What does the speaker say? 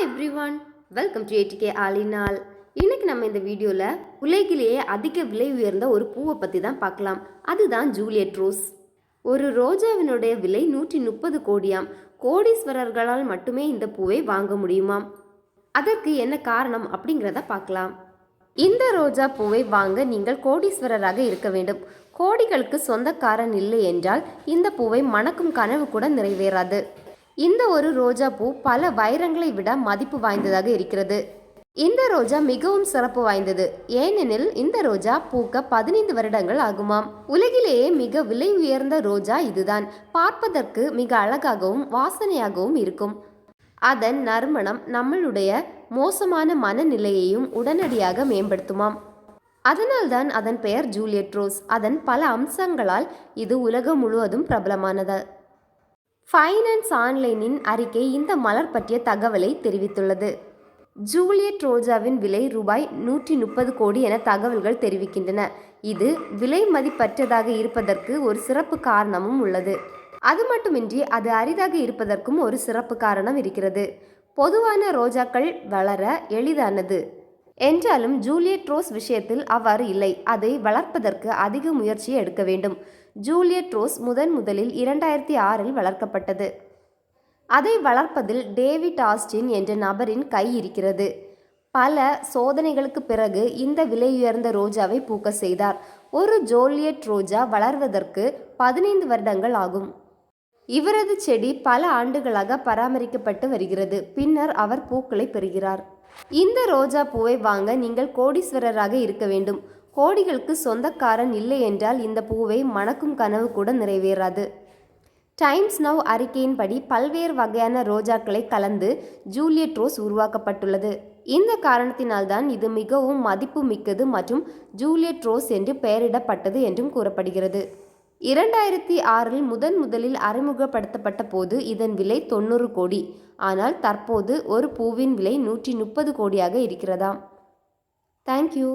Hi everyone welcome to A D K ஆலினால் இன்னைக்கு நம்ம இந்த வீடியோவில் உலகிலேயே அதிக விலை உயர்ந்த ஒரு பூவை பற்றி தான் பார்க்கலாம். அதுதான் ஜூலியட் ரோஸ். ஒரு ரோஜாவினுடைய விலை நூற்றி முப்பது கோடியாம். கோடீஸ்வரர்களால் மட்டுமே இந்த பூவை வாங்க முடியுமாம்? அதற்கு என்ன காரணம் அப்படிங்கிறத பார்க்கலாம். இந்த ரோஜா பூவை வாங்க நீங்கள் கோடீஸ்வரராக இருக்க வேண்டும். கோடிகளுக்கு சொந்தக்காரன் இல்லை என்றால் இந்த பூவை மணக்கும் கனவு கூட நிறைவேறாது. இந்த ஒரு ரோஜா பூ பல வைரங்களை விட மதிப்பு வாய்ந்ததாக இருக்கிறது. இந்த ரோஜா மிகவும் சிறப்பு வாய்ந்தது. ஏனெனில் இந்த ரோஜா பூக்க பதினைந்து வருடங்கள் ஆகுமாம். உலகிலேயே மிக விலை உயர்ந்த ரோஜா இதுதான். பார்ப்பதற்கு மிக அழகாகவும் வாசனையாகவும் இருக்கும். அதன் நறுமணம் நம்மளுடைய மோசமான மனநிலையையும் உடனடியாக மேம்படுத்துமாம். அதனால்தான் அதன் பெயர் ஜூலியட் ரோஸ். அதன் பல அம்சங்களால் இது உலகம் முழுவதும் பிரபலமானது. ஃபைனான்ஸ் ஆன்லைனின் அறிக்கை இந்த மலர் பற்றிய தகவலை தெரிவித்துள்ளது. ஜூலியட் ரோஜாவின் விலை ரூபாய் நூற்றி முப்பது கோடி என தகவல்கள் தெரிவிக்கின்றன. இது விலை மதிப்பற்றதாக இருப்பதற்கு ஒரு சிறப்பு காரணமும் உள்ளது. அது மட்டுமின்றி அது அரிதாக இருப்பதற்கும் ஒரு சிறப்பு காரணம் இருக்கிறது. பொதுவான ரோஜாக்கள் வளர எளிதானது. என்றாலும் ஜூலியட் ரோஸ் விஷயத்தில் அவ்வாறு இல்லை. அதை வளர்ப்பதற்கு அதிக முயற்சி எடுக்க வேண்டும். ஜூலியட் ரோஸ் முதன் முதலில் இரண்டாயிரத்தி ஆறில் வளர்க்கப்பட்டது. அதை வளர்ப்பதில் டேவிட் ஆஸ்டின் என்ற நபரின் கை இருக்கிறது. பல சோதனைகளுக்கு பிறகு இந்த விலையுயர்ந்த ரோஜாவை பூக்க செய்தார். ஒரு ஜோலியட் ரோஜா வளர்வதற்கு பதினைந்து வருடங்கள் ஆகும். இவரது செடி பல ஆண்டுகளாக பராமரிக்கப்பட்டு வருகிறது. பின்னர் அவர் பூக்களை பெறுகிறார். இந்த ரோஜா பூவை வாங்க நீங்கள் கோடீஸ்வரராக இருக்க வேண்டும். கோடிகளுக்கு சொந்தக்காரன் இல்லை என்றால் இந்த பூவை மணக்கும் கனவு கூட நிறைவேறாது. டைம்ஸ் நவ் அறிக்கையின்படி பல்வேறு வகையான ரோஜாக்களை கலந்து ஜூலியட் ரோஸ் உருவாக்கப்பட்டுள்ளது. இந்த காரணத்தினால்தான் இது மிகவும் மதிப்பு மிக்கது மற்றும் ஜூலியட் ரோஸ் என்று பெயரிடப்பட்டது என்றும் கூறப்படுகிறது. இரண்டாயிரத்தி ஆறில் முதன் முதலில் அறிமுகப்படுத்தப்பட்ட போது இதன் விலை தொண்ணூறு கோடி. ஆனால் தற்போது ஒரு பூவின் விலை நூற்றி முப்பது கோடியாக இருக்கிறதாம். தேங்க்யூ